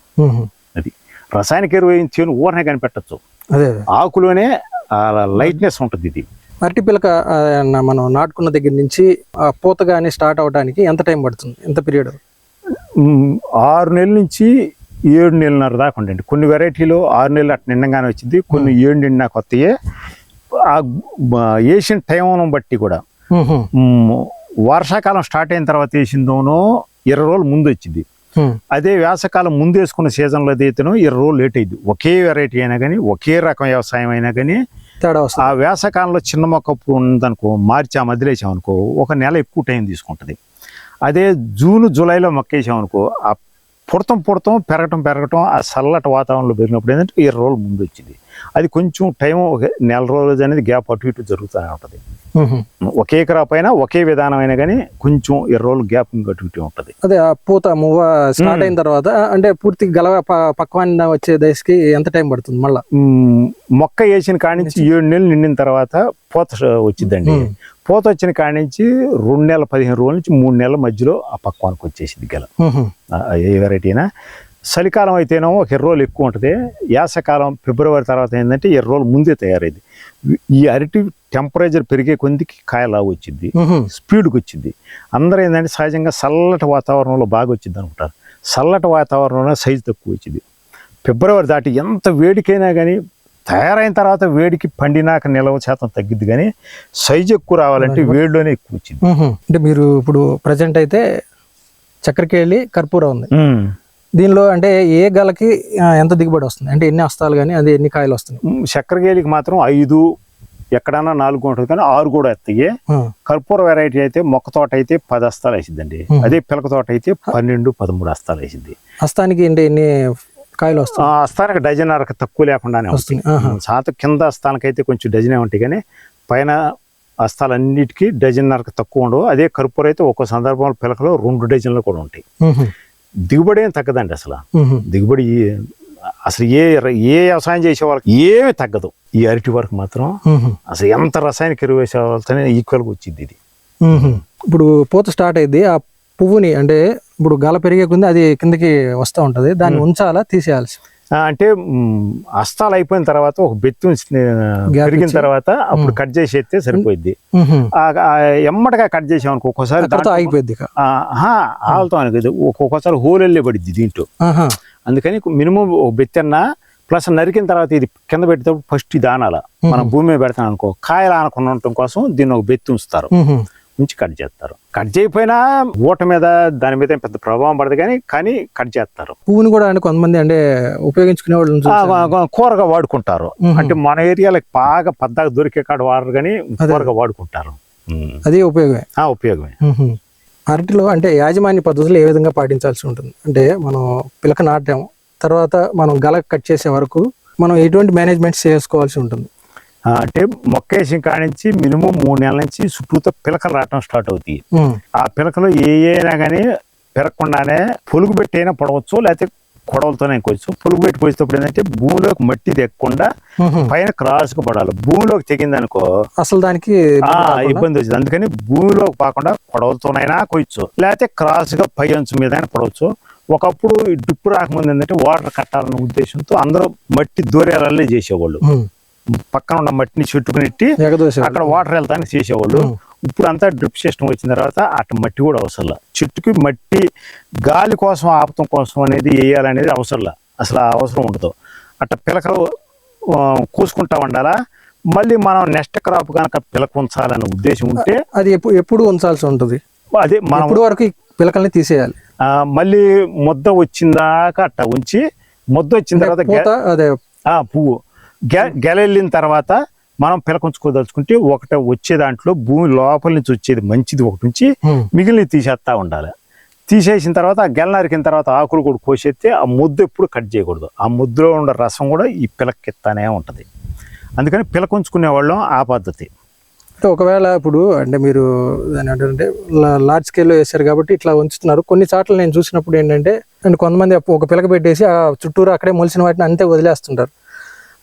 B: అది రసాయనిక ఎరువు వేయించి ఊరనే కనిపెట్టచ్చు.
A: అదే అదే.
B: ఆకులోనే లైట్నెస్ ఉంటుంది ఇది.
A: అరటి పిలక మనం నాటుకున్న దగ్గర నుంచి ఆ పూత కానీ స్టార్ట్ అవడానికి ఎంత టైం పడుతుంది? ఎంత పీరియడ్
B: ఆరు నెలల నుంచి ఏడు నెలన్నర దాకా ఉండండి. కొన్ని వెరైటీలు ఆరు నెలలు అట్లా నిండంగానే వచ్చింది కొన్ని ఏడు నిండినా కొత్తయే. ఆ వేసిన టైం బట్టి కూడా వర్షాకాలం స్టార్ట్ అయిన తర్వాత వేసిందోనో ఇరవై రోజులు ముందు వచ్చింది. అదే వేసవకాలం ముందు వేసుకున్న సీజన్లో ఏదైతేనో ఇరవై రోజులు లేట్ అయింది ఒకే వెరైటీ అయినా కానీ ఒకే రకం వ్యవసాయం అయినా కానీ
A: తేడా
B: ఆ
A: వస్తుంది
B: వేసవకాలంలో చిన్న మొక్క ఉందనుకో మార్చి ఆ మధ్యలో వేసామనుకో ఒక నెల ఎక్కువ టైం తీసుకుంటుంది. అదే జూన్ జూలైలో మొక్కేసాం అనుకో ఆ పుడతం పుడతం పెరగటం పెరగటం ఆ చల్లటి వాతావరణంలో పెరిగినప్పుడు ఏంటంటే ఇరవై రోజులు ముందు వచ్చింది. అది కొంచెం టైం ఒక నెల రోజులు అనేది గ్యాప్ అటు ఇటు జరుగుతూనే ఉంటుంది. ఒకే క్రాప్ అయినా ఒకే విధానం అయినా కానీ కొంచెం ఇరవై రోజులు గ్యాప్ అటు ఇటు ఉంటుంది.
A: అదే ఆ పూత మువ్వ స్టార్ట్ అయిన తర్వాత అంటే పూర్తి గలవ పక్వాన్ని వచ్చే దశకి ఎంత టైం పడుతుంది మళ్ళా?
B: మొక్క వేసిన కాడి నుంచి ఏడు నెలలు నిండిన తర్వాత పూత వచ్చిందండి. పూత వచ్చిన కాడి నుంచి రెండు నెలల పదిహేను రోజుల నుంచి మూడు నెలల మధ్యలో ఆ పక్వానికి వచ్చేసింది గెల. ఏ వెరైటీ అయినా. చలికాలం అయితేనేమో ఒక ఇరవై రోజులు ఎక్కువ ఉంటుంది. యాసకాలం ఫిబ్రవరి తర్వాత ఏంటంటే ఇరవై రోజులు ముందే తయారైంది. ఈ అరటి టెంపరేచర్ పెరిగే కొందికి కాయ లావు వచ్చింది. స్పీడ్కి వచ్చింది. అందరూ ఏంటంటే సహజంగా చల్లటి వాతావరణంలో బాగా వచ్చింది అనుకుంటారు. చల్లటి వాతావరణంలో సైజు తక్కువ వచ్చింది. ఫిబ్రవరి దాటి ఎంత వేడికైనా కానీ తయారైన తర్వాత వేడికి పండినాక నిలవ శాతం తగ్గిద్ది కానీ సైజు ఎక్కువ రావాలంటే వేడిలోనే ఎక్కువ వచ్చింది.
A: అంటే మీరు ఇప్పుడు ప్రజెంట్ అయితే చక్కెరకేళి కర్పూర ఉంది. దీనిలో అంటే ఏ గలకి ఎంత దిగుబడి వస్తుంది? అంటే ఎన్ని వస్తాలు కానీ అది ఎన్ని కాయలు వస్తున్నాయి?
B: ఉమ్, చక్కెరకేలికి మాత్రం ఐదు ఎక్కడన్నా నాలుగు ఉంటుంది కానీ ఆరు కూడా ఎత్తాయి కర్పూర వెరైటీ అయితే మొక్క తోట అయితే పది అస్తాలు వేసిద్దండి. అదే పిలక తోట అయితే పన్నెండు పదమూడు అస్తాలు వేసిద్ది.
A: హస్తానికి అంటే ఎన్ని కాయలు
B: ఆ
A: వస్తాయి
B: అస్తానికి డజన్ అరకు తక్కువ లేకుండానే
A: వస్తుంది.
B: శాత కింద అస్తానికైతే కొంచెం డజనే ఉంటాయి కానీ పైన అస్తాలన్నిటికీ డజన్నరకు తక్కువ ఉండవు. అదే కర్పూర అయితే ఒక్కో సందర్భంలో పిలకలో రెండు డజన్లు కూడా ఉంటాయి. దిగుబడి ఏం తగ్గదండి అసలు. దిగుబడి అసలు ఏ ఏ వ్యవసాయం చేసే వాళ్ళకి ఏమీ తగ్గదు ఈ అరటి వరకు మాత్రం. అసలు ఎంత రసాయనిక ఎరువు వేసే వాళ్ళతోనే ఈక్వల్గా వచ్చింది ఇది.
A: ఇప్పుడు పూత స్టార్ట్ అయింది ఆ పువ్వుని అంటే ఇప్పుడు గల పెరిగే కొంది అది కిందకి వస్తూ ఉంటది దాన్ని ఉంచాలా తీసేయాల్సి
B: అంటే అస్తాలు అయిపోయిన తర్వాత ఒక బెత్తి పెరిగిన. తర్వాత అప్పుడు కట్ చేసి ఎత్తే సరిపోయింది ఎమ్మటగా కట్ చేసాం అనుకో ఒక్కోసారి
A: ఆగిపోయింది ఇక.
B: ఆ, ఆహా, ఆలుతాం అనేది ఒక్కొక్కసారి హోల్ వెళ్ళే పడిద్ది దీంట్లో. అందుకని మినిమం ఒక బెత్తెన్న ప్లస్ నరికిన తర్వాత ఇది కింద పెట్టేటప్పుడు ఫస్ట్ ఇది ఆనాల. మనం భూమి మీద పెడతాం అనుకో కాయలు ఆనకుండా ఉండటం కోసం దీన్ని ఒక బెత్తి ఉంచుతారు. ఉంచి కట్ చేస్తారు. కట్ చేయకపోయినా ఊట మీద దాని మీద పెద్ద ప్రభావం పడదు కానీ కానీ కట్ చేస్తారు.
A: పువ్వుని కూడా అంటే కొంతమంది అంటే ఉపయోగించుకునే వాళ్ళు
B: కూరగా వాడుకుంటారు. అంటే మన ఏరియాలకు బాగా పద్దాక దొరికే కాడ వాడరు కానీ కూరగా వాడుకుంటారు.
A: అది ఉపయోగమే.
B: ఆ, ఉపయోగమే.
A: అరటిలో అంటే యాజమాన్య పద్ధతులు ఏ విధంగా పాటించాల్సి ఉంటుంది? అంటే మనం పిలక నాటాం తర్వాత మనం గల కట్ చేసే వరకు మనం ఎటువంటి మేనేజ్మెంట్ చేసుకోవాల్సి ఉంటుంది?
B: అంటే మొక్క వేసిన కాడ నుంచి మినిమం మూడు నెలల నుంచి చుట్టూతో పిలకలు రావటం స్టార్ట్ అవుతాయి. ఆ పిలకలు ఏ అయినా కానీ పెరగకుండానే పొలుగు పెట్టి అయినా పడవచ్చు లేకపోతే కొడవలతోనే ఇంకోవచ్చు పొలుగు పెట్టి పోసేటప్పుడు ఏంటంటే భూమిలోకి మట్టి తెగకుండా
A: మ్మ్.
B: పైన క్రాస్గా పడాలి. భూమిలోకి తెగిందనుకో
A: అసలు దానికి
B: ఇబ్బంది వచ్చింది. అందుకని భూమిలోకి పాకుండా కొడవలతోనైనా కొయ్యచ్చు లేకపోతే క్రాస్గా పై అంచు మీద పడవచ్చు. ఒకప్పుడు ఈ డ్రిప్ రాకముందు ఏంటంటే వాటర్ కట్టాలన్న ఉద్దేశంతో అందరూ మట్టి దూరేలల్లే చేసేవాళ్ళు. పక్కన ఉన్న మట్టిని చుట్టుకునెట్టి అక్కడ వాటర్ వెళ్తానికి చేసేవాళ్ళు. ఇప్పుడు అంతా డ్రిప్ సిస్టమ్ వచ్చిన తర్వాత అటు మట్టి కూడా అవసరం లే. చెట్టుకి మట్టి గాలి కోసం ఆపతం కోసం అనేది వేయాలనేది అవసరం లే. అసలు ఆ అవసరం ఉండదు. అట్ట పిలకలు కూసుకుంటా ఉండాలా? మళ్ళీ మనం నెక్స్ట్ క్రాప్ కనుక పిలక ఉంచాలనే ఉద్దేశం ఉంటే
A: అది ఎప్పుడు ఎప్పుడు ఉంచాల్సి ఉంటుంది?
B: అదే మనం
A: ఎప్పుడు వరకు పిలకల్ని తీసేయాలి?
B: ఆ, మళ్ళీ ముద్ద వచ్చిందాక అట్ట ఉంచి ముద్ద వచ్చిన తర్వాత
A: పూత అదే.
B: ఆ పువ్వు. గెలెళ్ళిన తర్వాత మనం పిలకుంచుకోదలుచుకుంటే ఒకటి వచ్చే దాంట్లో భూమి లోపల నుంచి వచ్చేది మంచిది ఒకటి నుంచి. మిగిలిన తీసేస్తా ఉండాలి. తీసేసిన తర్వాత ఆ గెల నరికిన తర్వాత ఆకులు కూడా కోసేస్తే ఆ ముద్ద ఎప్పుడు కట్ చేయకూడదు. ఆ ముద్దలో ఉన్న రసం కూడా ఈ పిలకెత్తానే ఉంటుంది. అందుకని పిలకుంచుకునే వాళ్ళం ఆ పద్ధతి.
A: అంటే ఒకవేళ ఇప్పుడు అంటే మీరు దాని అంటే లార్జ్ స్కేల్లో వేశారు కాబట్టి ఇట్లా ఉంచుతున్నారు. కొన్ని చోట్ల నేను చూసినప్పుడు ఏంటంటే అంటే కొంతమంది ఒక పిలక పెట్టేసి ఆ చుట్టూరు అక్కడే మొలిసిన వాటిని అంతే వదిలేస్తుంటారు.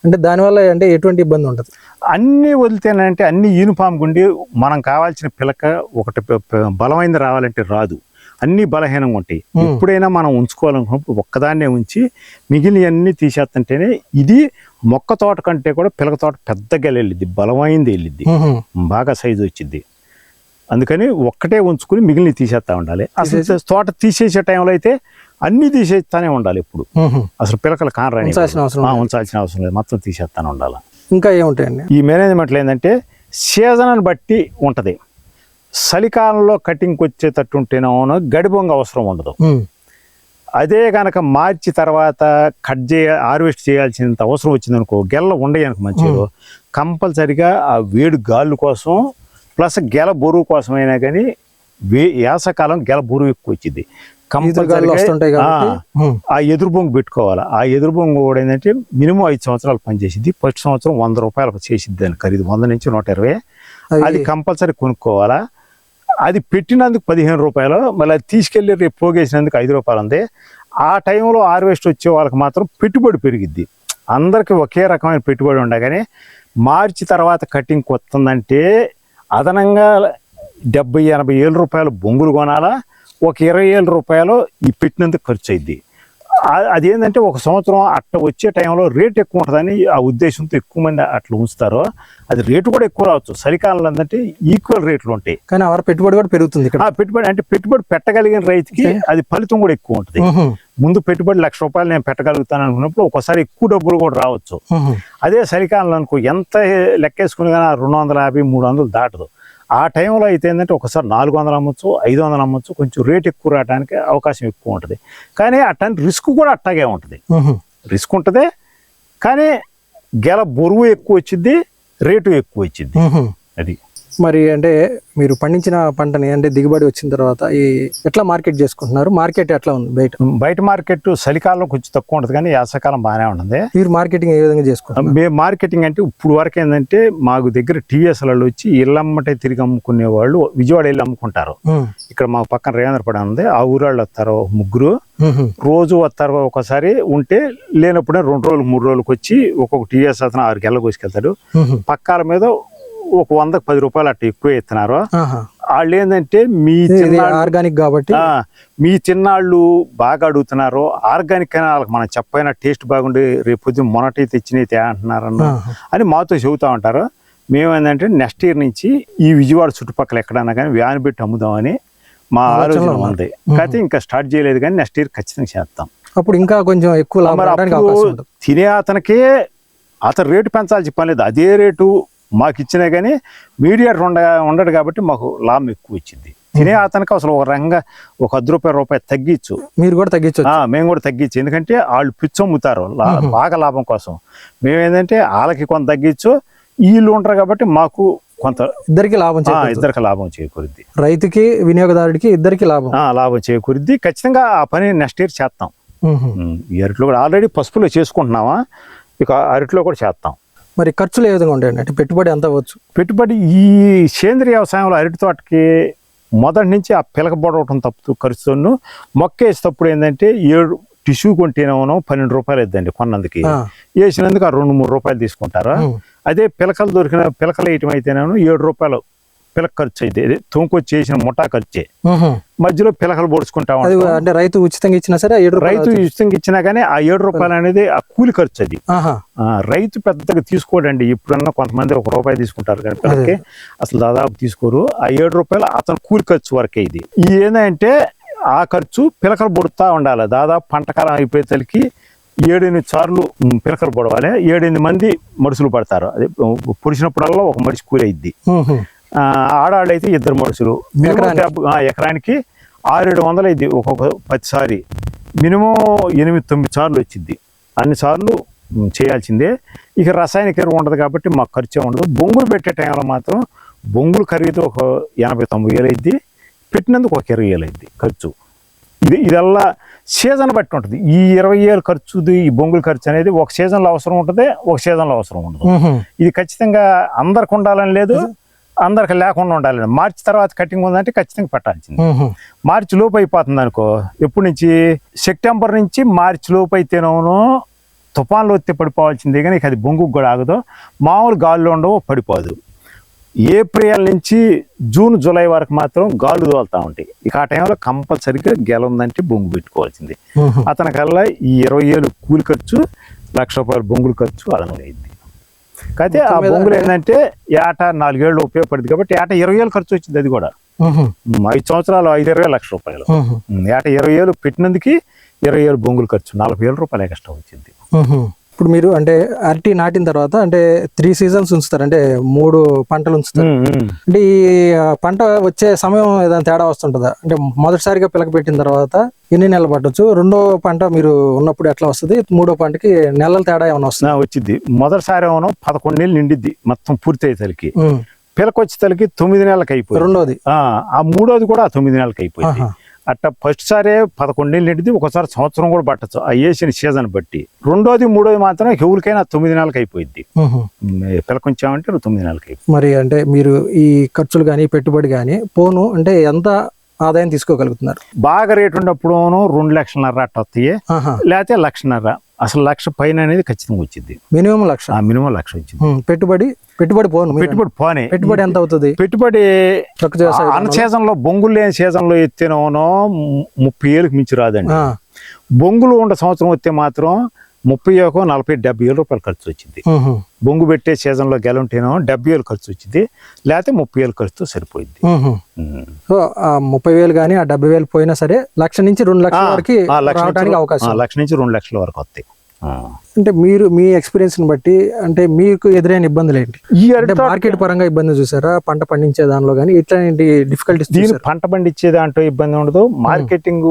A: అంటే దానివల్ల అంటే ఎటువంటి ఇబ్బంది ఉంటుంది
B: అన్నీ వదిలితేనంటే అన్ని యూనిఫామ్ గుండి మనం కావాల్సిన పిలక ఒకటి బలమైంది రావాలంటే రాదు. అన్ని బలహీనంగా ఉంటాయి. ఎప్పుడైనా మనం ఉంచుకోవాలనుకున్నప్పుడు ఒక్కదాన్నే ఉంచి మిగిలినవన్నీ తీసేస్తుంటేనే ఇది మొక్క తోట కంటే కూడా పిలక తోట పెద్దగా వెళ్ళిద్ది బలమైంది వెళ్ళిద్ది. బాగా సైజు వచ్చింది అందుకని ఒక్కటే ఉంచుకుని మిగిలిన తీసేస్తా ఉండాలి. అసలు తోట తీసేసే టైంలో అయితే అన్ని తీసేస్తానే ఉండాలి ఎప్పుడు.
A: మ్మ్.
B: అసలు పిలకలు కానరాని
A: ఉంచాల్సిన అవసరం
B: ఆ, ఉంచాల్సిన అవసరం లేదు. మొత్తం తీసేస్తానే ఉండాలి.
A: ఇంకా ఏముంటాయండి?
B: ఈ మేనేజ్మెంట్లో ఏంటంటే సీజన్ బట్టి ఉంటుంది. చలికాలంలో కటింగ్కి వచ్చేటట్టు ఉంటేనేమో గడిబొంగ అవసరం ఉండదు. అదే కనుక మార్చి తర్వాత కట్ చేయ హార్వెస్ట్ చేయాల్సినంత అవసరం వచ్చిందనుకో గెల్ల ఉండేయనుకో మంచిగా కంపల్సరిగా ఆ వేడి గాళ్ళు కోసం ప్లస్ గెల బరువు కోసమైనా కానీ వే యాసకాలం గెల బరువు ఎక్కువ వచ్చింది
A: ఈదురుగాలు వస్తుంటాయి
B: ఆ ఎదురు బొంగు పెట్టుకోవాలి. ఆ ఎదురు బొంగు కూడా ఏంటంటే మినిమం ఐదు సంవత్సరాలు పనిచేసింది ఫస్ట్ సంవత్సరం వంద రూపాయలు చేసిద్ది దాని ఖరీదు. వంద నుంచి నూట ఇరవై. అది కంపల్సరీ కొనుక్కోవాలా? అది పెట్టినందుకు పదిహేను రూపాయలు మళ్ళీ అది తీసుకెళ్ళి రేపు పోగేసినందుకు ఐదు రూపాయలు ఉంది. ఆ టైంలో హార్వెస్ట్ వచ్చే వాళ్ళకి మాత్రం పెట్టుబడి పెరిగిద్ది. అందరికీ ఒకే రకమైన పెట్టుబడి ఉండగానే మార్చి తర్వాత కటింగ్ వస్తుందంటే అదనంగా డెబ్బై ఎనభై ఏళ్ళ రూపాయలు బొంగులు కొనాలా? ఒక ఇరవై ఏళ్ళ రూపాయలు ఈ పెట్టినందుకు ఖర్చు అయింది అదేంటంటే ఒక సంవత్సరం అట్ట వచ్చే టైంలో రేట్ ఎక్కువ ఉంటుందని ఆ ఉద్దేశంతో ఎక్కువ మంది అట్లా ఉంచుతారు. అది రేటు కూడా ఎక్కువ రావచ్చు. చలికాలంలో ఏంటంటే ఈక్వల్ రేట్లు ఉంటాయి.
A: కానీ అవర పెట్టుబడి కూడా పెరుగుతుంది ఇక్కడ.
B: ఆ పెట్టుబడి అంటే పెట్టుబడి పెట్టగలిగిన రైతుకి అది ఫలితం కూడా ఎక్కువ ఉంటుంది. ముందు పెట్టుబడి లక్ష రూపాయలు నేను పెట్టగలుగుతాను అనుకున్నప్పుడు ఒకసారి ఎక్కువ డబ్బులు కూడా రావచ్చు. అదే చలికాలంలో అనుకో ఎంత లెక్కేసుకుని కానీ రెండు వందల యాభై మూడు వందలు దాటదు. ఆ టైంలో అయితే ఏంటంటే ఒకసారి నాలుగు వందలు అమ్మొచ్చు ఐదు వందలు అమ్మొచ్చు కొంచెం రేట్ ఎక్కువ రావడానికి అవకాశం ఎక్కువ ఉంటుంది కానీ అట్లాంటి రిస్క్ కూడా అట్టాగే ఉంటుంది. రిస్క్ ఉంటుంది కానీ గెల బరువు ఎక్కువ వచ్చింది రేటు ఎక్కువ వచ్చింది. అది
A: మరి అంటే మీరు పండించిన పంటని అంటే దిగుబడి వచ్చిన తర్వాత ఈ ఎట్లా మార్కెట్ చేసుకుంటున్నారు? మార్కెట్ ఎట్లా ఉంది బయట?
B: బయట మార్కెట్ చలికాలంలో కొంచెం తక్కువ ఉంటుంది కానీ యాసకాలం బాగానే ఉంటుంది.
A: మీరు మార్కెటింగ్ ఏ విధంగా చేసుకుంటున్నారు?
B: మేము మార్కెటింగ్ అంటే ఇప్పుడు వరకు ఏంటంటే మాకు దగ్గర టీవీఎస్లలో వచ్చి ఇళ్ళమ్మటే తిరిగి అమ్ముకునే వాళ్ళు విజయవాడ వెళ్ళి అమ్ముకుంటారు. ఇక్కడ మా పక్కన రేవేంద్రపడ ఉంది. ఆ ఊరాళ్ళు వస్తారు ముగ్గురు. రోజు వస్తారు ఒకసారి ఉంటే లేనప్పుడే రెండు రోజులు మూడు రోజులకు వచ్చి ఒక్కొక్క టీవీఎస్ అతను ఆరు గెల్ల కోసుకెళ్తాడు
A: ఉహు.
B: పక్కాల మీద ఒక వందకు పది రూపాయలు అట్లా ఎక్కువ ఇస్తున్నారు. వాళ్ళు ఏంటంటే మీ చిన్న
A: ఆర్గానిక్ కాబట్టి?
B: మీ చిన్నాళ్ళు బాగా అడుగుతున్నారు. ఆర్గానిక్ అయినా వాళ్ళకి మనం చెప్పైనా టేస్ట్ బాగుండి రేపు పొద్దున్న మొన్నటి తెచ్చినవి తే అంటున్నారన్న
A: ఆహా.
B: అని మాతో చెబుతా ఉంటారు. మేమేందంటే నెక్స్ట్ ఇయర్ నుంచి ఈ విజయవాడ చుట్టుపక్కల ఎక్కడన్నా కానీ వ్యాన్ పెట్టి అమ్ముదామని మా ఆలోచన. ఉంది. కాకపోతే ఇంకా స్టార్ట్ చేయలేదు కానీ నెక్స్ట్ ఇయర్ ఖచ్చితంగా చేస్తాం.
A: అప్పుడు ఇంకా కొంచెం ఎక్కువ
B: తినే అతనికే అతను రేటు పెంచాల్సి పని లేదు. అదే రేటు మాకు ఇచ్చినా కానీ మీడియేటర్ ఉండ ఉండడు కాబట్టి మాకు లాభం ఎక్కువ ఇచ్చింది తినే అతనికి అసలు ఒక రకంగా ఒక పది రూపాయల రూపాయి తగ్గించు
A: మీరు కూడా తగ్గించవచ్చు
B: ఆ, మేము కూడా తగ్గించు ఎందుకంటే వాళ్ళు పిచ్చి అమ్ముతారు బాగా లాభం కోసం. మేమేంటంటే వాళ్ళకి కొంత తగ్గించు వీళ్ళు ఉంటారు కాబట్టి మాకు కొంత
A: ఇద్దరికి లాభం.
B: ఇద్దరికి లాభం చేకూరుద్ది.
A: రైతుకి వినియోగదారుడికి ఇద్దరికి లాభం.
B: లాభం చేకూరుద్ది. ఖచ్చితంగా ఆ పని నెక్స్ట్ ఇయర్ చేస్తాం ఈ అరటిలో కూడా ఆల్రెడీ పసుపులో చేసుకుంటున్నామా? ఇక అరటిలో కూడా చేస్తాం
A: మరి ఖర్చులు ఏ విధంగా ఉంటాయండి అంటే పెట్టుబడి ఎంత అవ్వచ్చు
B: పెట్టుబడి ఈ సేంద్రియ వ్యవసాయంలో అరటి తోటకి మొదటి నుంచి ఆ పిలక పొడవటం తప్పుతూ ఖర్చును మొక్క వేసేటప్పుడు ఏంటంటే ఏడు టిష్యూ కొంటేనేమో పన్నెండు రూపాయలు ఇద్దండి కొన్నందుకు. వేసినందుకు ఆ రెండు మూడు రూపాయలు తీసుకుంటారు. అదే పిలకలు దొరికిన పిలకలు వేయటం అయితేనేమో ఏడు రూపాయలు పిలక ఖర్చు అయితే తొంకొచ్చి చేసిన ముఠా ఖర్చే. మధ్యలో పిలకలు పొడుచుకుంటా ఉంటాం.
A: అంటే రైతు ఉచితంగా ఇచ్చినా సరే ఏడు
B: రైతు ఇష్టంగా ఇచ్చినా కానీ ఆ ఏడు రూపాయలు అనేది ఆ కూలి ఖర్చు అది. రైతు పెద్దగా తీసుకోడండి. ఇప్పుడన్నా కొంతమంది ఒక రూపాయి తీసుకుంటారు కానీ పిల్లలకి అసలు దాదాపు తీసుకోరు. ఆ ఏడు రూపాయలు అతను కూలి ఖర్చు వరకే ఇది. ఇది ఏంటంటే ఆ ఖర్చు పిలకలు పొడుతా ఉండాలి. దాదాపు పంటకాలం అయిపోయేసరికి ఏడెనిమిది సార్లు పిలకలు పొడవాలి. ఏడెనిమిది మంది మనుషులు పడతారు. అదే పొడిచినప్పుడల్లా ఒక మనిషి కూలి అయింది
A: ఉహు.
B: ఆడాళ్ళు అయితే ఇద్దరు మనుషులు.
A: ఎకరానికి?
B: డబ్బు- ఆ, ఎకరానికి ఆరేడు వందలు అయింది ఒక్కొక్క పదిసారి మినిమం ఎనిమిది తొమ్మిది సార్లు వచ్చింది అన్ని సార్లు ఉమ్, చేయాల్సిందే. ఇక రసాయనిక ఎరువు ఉండదు కాబట్టి మాకు ఖర్చే ఉండదు. బొంగులు పెట్టే టైంలో మాత్రం బొంగులు ఖరీదు ఒక ఎనభై తొంభై వేలు అయింది పెట్టినందుకు ఒక ఇరవై వేలు అయింది ఖర్చు. ఇది ఇదల్లా సీజన్ బట్టి ఉంటుంది. ఈ ఇరవై ఏళ్ళు ఖర్చుది ఈ బొంగుల ఖర్చు అనేది ఒక సీజన్లో అవసరం ఉంటుంది ఒక సీజన్లో అవసరం ఉండదు.
A: ఉహు.
B: ఇది ఖచ్చితంగా అందరికి ఉండాలని లేదు. అందరికి లేకుండా ఉండాలని మార్చి తర్వాత కటింగ్ ఉందంటే ఖచ్చితంగా పెట్టాల్సింది. మార్చి లోపు అయిపోతుంది అనుకో ఎప్పటి నుంచి? సెప్టెంబర్ నుంచి మార్చి లోపు అయితేనోను తుఫాన్లు వస్తే పడిపోవాల్సిందే కానీ అది బొంగుకు కూడా ఆగదు. మామూలు గాల్లో ఉండవు పడిపోదు. ఏప్రిల్ నుంచి జూన్ జూలై వరకు మాత్రం గాలు తోలుతూ ఉంటాయి. ఇక ఆ టైంలో కంపల్సరీగా గెల ఉందంటే బొంగు పెట్టుకోవాల్సిందే. అతనికల్లా ఈ ఇరవై ఏళ్ళు కూలి ఖర్చు లక్ష రూపాయలు బొంగులు ఖర్చు అదనంగా అయింది అయితే ఆ బొంగులు ఏంటంటే ఏట నాలుగేళ్ళు ఉపయోగపడింది. కాబట్టి ఏట ఇరవై ఏళ్ళు ఖర్చు వచ్చింది అది కూడా. ఐదు సంవత్సరాలు ఐదు ఇరవై లక్ష రూపాయలు. ఏట ఇరవై ఏళ్ళు పెట్టినందుకు ఇరవై ఏళ్ళు బొంగులు ఖర్చు నలభై వేల రూపాయలు కష్టం వచ్చింది.
A: ఇప్పుడు మీరు అంటే అరటి నాటిన తర్వాత అంటే త్రీ సీజన్స్ ఉంచుతారు అంటే మూడు పంటలు ఉంచుతారు. అంటే ఈ పంట వచ్చే సమయం ఏదైనా తేడా వస్తుంటుందా? అంటే మొదటిసారిగా పిలక పెట్టిన తర్వాత ఎన్ని నెలలు పట్టొచ్చు? రెండో పంట మీరు ఉన్నప్పుడు ఎట్లా వస్తుంది? మూడో పంటకి నెలల తేడా ఏమైనా వస్తుంది?
B: వచ్చింది మొదటిసారి ఏమో పదకొండు నెలలు నిండిద్ది మొత్తం పూర్తి అయ్యేసరికి పిలకొచ్చి తలకి తొమ్మిది నెలలకు అయిపోయింది.
A: రెండోది.
B: ఆ, మూడోది కూడా తొమ్మిది నెలలకు అయిపోయింది. అట్లా ఫస్ట్ సారే పదకొండు నెలలు ఎండిది ఒకసారి సంవత్సరం కూడా పట్టచ్చు. ఆ వేసిన సీజన్ బట్టి. రెండోది మూడోది మాత్రం ఎవరికైనా తొమ్మిది నెలలకు అయిపోయింది. పిలకొంచామంటే తొమ్మిది నెలలకు
A: మరి అంటే మీరు ఈ ఖర్చులు కానీ పెట్టుబడి కానీ పోను అంటే ఎంత ఆదాయం తీసుకోగలుగుతున్నారు.
B: బాగా రేటు ఉన్నప్పుడును రెండు లక్షలన్నర అట్ట వస్తాయి. లేకపోతే లక్షన్నర. అసలు లక్ష పైన అనేది ఖచ్చితంగా వచ్చింది
A: మినిమం లక్ష.
B: ఆ మినిమం లక్ష వచ్చింది.
A: పెట్టుబడి పెట్టుబడి పోను
B: పెట్టుబడి పోనే.
A: పెట్టుబడి ఎంత అవుతుంది?
B: పెట్టుబడి
A: ప్రకృతి వ్యవసాయ
B: అన్ సీజన్లో బొంగులు లేని సీజన్లో ఎత్తేనోనో ముప్పై ఏళ్ళకి మించి రాదండి. బొంగులు ఉండ సంవత్సరం వస్తే మాత్రం ముప్పై ఒక నలభై డెబ్బై ఏళ్ళ రూపాయలు ఖర్చు వచ్చింది. బొంగు పెట్టే సీజన్లో గెలంటేనో డెబ్బై ఏళ్ళు ఖర్చు వచ్చింది లేకపోతే ముప్పై ఏళ్ళు ఖర్చుతో సరిపోయింది.
A: సో ఆ ముప్పై వేలు కానీ ఆ డెబ్బై వేలు పోయినా సరే లక్ష నుంచి రెండు లక్షల వరకు రావడానికి అవకాశం.
B: లక్ష నుంచి రెండు లక్షల వరకు వస్తాయి.
A: అంటే మీరు మీ ఎక్స్పీరియన్స్ని బట్టి అంటే మీకు ఎదురైన ఇబ్బందులు ఏంటి అంటే మార్కెట్ పరంగా ఇబ్బంది చూసారా? పంట పండించే దానిలో కానీ ఇట్లాంటి డిఫికల్టీస్
B: పంట పండించే దాంట్లో ఇబ్బంది ఉండదు. మార్కెటింగ్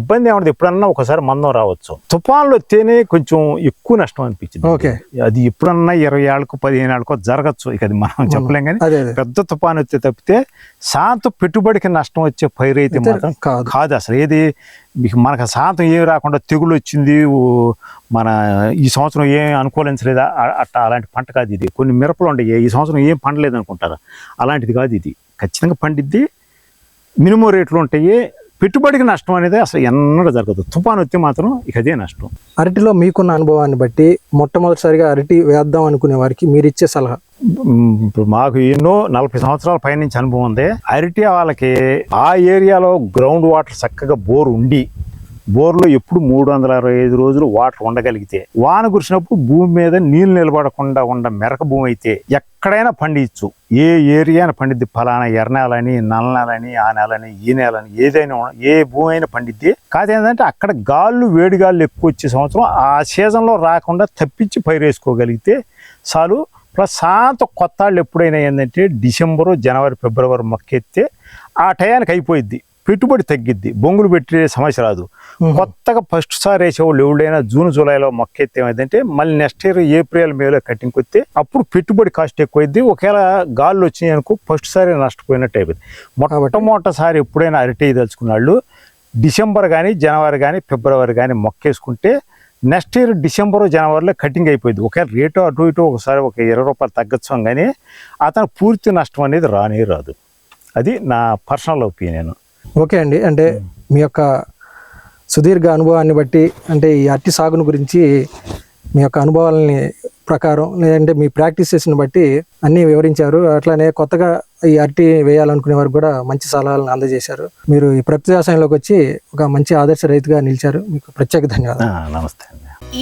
B: ఇబ్బంది ఏముండదు. ఎప్పుడన్నా ఒకసారి మందం రావచ్చు. తుఫాన్లు వస్తేనే కొంచెం ఎక్కువ నష్టం అనిపించింది
A: ఓకే.
B: అది ఎప్పుడన్నా ఇరవై ఏళ్ళకు పదిహేను ఏళ్ళకో జరగచ్చు. ఇక అది మనం చెప్పలేం కానీ పెద్ద తుఫాన్ వస్తే తప్పితే శాంత పెట్టుబడికి నష్టం వచ్చే పైరు అయితే మాత్రం
A: కాదు.
B: అసలు. ఏది మీకు మనకు శాంతం ఏమి రాకుండా తెగులు వచ్చింది మన ఈ సంవత్సరం ఏం అనుకూలించలేదా? అట్ట అలాంటి పంట కాదు ఇది. కొన్ని మిరపలు ఉండయి. ఈ సంవత్సరం ఏం పండలేదు అనుకుంటారు అలాంటిది కాదు ఇది. ఖచ్చితంగా పండిద్ది. మినిమం రేట్లు ఉంటాయి. పెట్టుబడికి నష్టం అనేది అసలు ఎన్నడూ జరగదు. తుఫాన్ వస్తే మాత్రం ఇక అదే నష్టం.
A: అరటిలో మీకున్న అనుభవాన్ని బట్టి మొట్టమొదటిసారిగా అరటి వేద్దాం అనుకునే వారికి మీరు ఇచ్చే సలహా
B: మాకు ఎన్నో నలభై సంవత్సరాల పైనుంచి అనుభవం ఉంది. అరటి వాళ్ళకి ఆ ఏరియాలో గ్రౌండ్ వాటర్ చక్కగా బోర్ ఉండి బోర్లో ఎప్పుడు మూడు వందల అరవై ఐదు రోజులు వాటర్ ఉండగలిగితే వాన కురిసినప్పుడు భూమి మీద నీళ్ళు నిలబడకుండా ఉండ మెరక భూమి అయితే ఎక్కడైనా పండించు. ఏ ఏరియాని పండిద్ది. ఫలానా ఎర్రనేలని నల్లనేలని ఆ నేలని ఈ నేలని ఏదైనా ఏ భూమి అయినా పండిద్ది. కాదు ఏంటంటే అక్కడ గాళ్ళు వేడి గాళ్ళు ఎక్కువ వచ్చే సంవత్సరం ఆ సీజన్లో రాకుండా తప్పించి పైరేసుకోగలిగితే చాలు. ప్లస్ శాంత కొత్త వాళ్ళు ఎప్పుడైనా ఏంటంటే డిసెంబరు జనవరి ఫిబ్రవరి మొక్కెత్తే ఆ టయానికి అయిపోయిద్ది. పెట్టుబడి తగ్గిద్ది. బొంగులు పెట్టే సమస్య రాదు. కొత్తగా ఫస్ట్ సారి వేసేవాళ్ళు ఎవరైనా జూన్ జూలైలో మొక్కెత్తే ఏమైందంటే మళ్ళీ నెక్స్ట్ ఇయర్ ఏప్రిల్ మేలో కటింగ్కి వస్తే అప్పుడు పెట్టుబడి కాస్ట్ ఎక్కువైద్ది. ఒకవేళ గాళ్ళు వచ్చినాయి అనుకో ఫస్ట్ సారి నష్టపోయినట్టు అయిపోయింది. మొట్టమొదటిసారి ఎప్పుడైనా అరటి దలుచుకున్న వాళ్ళు డిసెంబర్ కానీ జనవరి కానీ ఫిబ్రవరి కానీ మొక్కేసుకుంటే నెక్స్ట్ ఇయర్ డిసెంబర్ జనవరిలో కటింగ్ అయిపోయింది. ఒకవేళ రేటు అటు ఇటు ఒకసారి ఒక ఇరవై రూపాయలు తగ్గచ్చు కానీ అతను పూర్తి నష్టం అనేది రానే రాదు. అది నా పర్సనల్ ఒపీనియన్.
A: ఓకే అండి. అంటే మీ యొక్క సుదీర్ఘ అనుభవాన్ని బట్టి అంటే ఈ అరటి సాగును గురించి మీ యొక్క అనుభవాలని ప్రకారం లేదంటే మీ ప్రాక్టీసెస్ని బట్టి అన్నీ వివరించారు. అట్లానే కొత్తగా ఈ అరటి వేయాలనుకునే వారికి కూడా మంచి సలహాలను అందజేశారు. మీరు ఈ ప్రకృతి వ్యవసాయంలోకి వచ్చి ఒక మంచి ఆదర్శ రైతుగా నిలిచారు. మీకు ప్రత్యేక ధన్యవాదాలు.
B: నమస్తే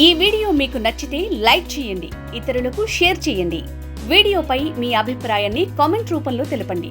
C: ఈ వీడియో మీకు నచ్చితే లైక్ చేయండి ఇతరులకు షేర్ చేయండి. వీడియోపై మీ అభిప్రాయాన్ని కామెంట్ రూపంలో తెలపండి.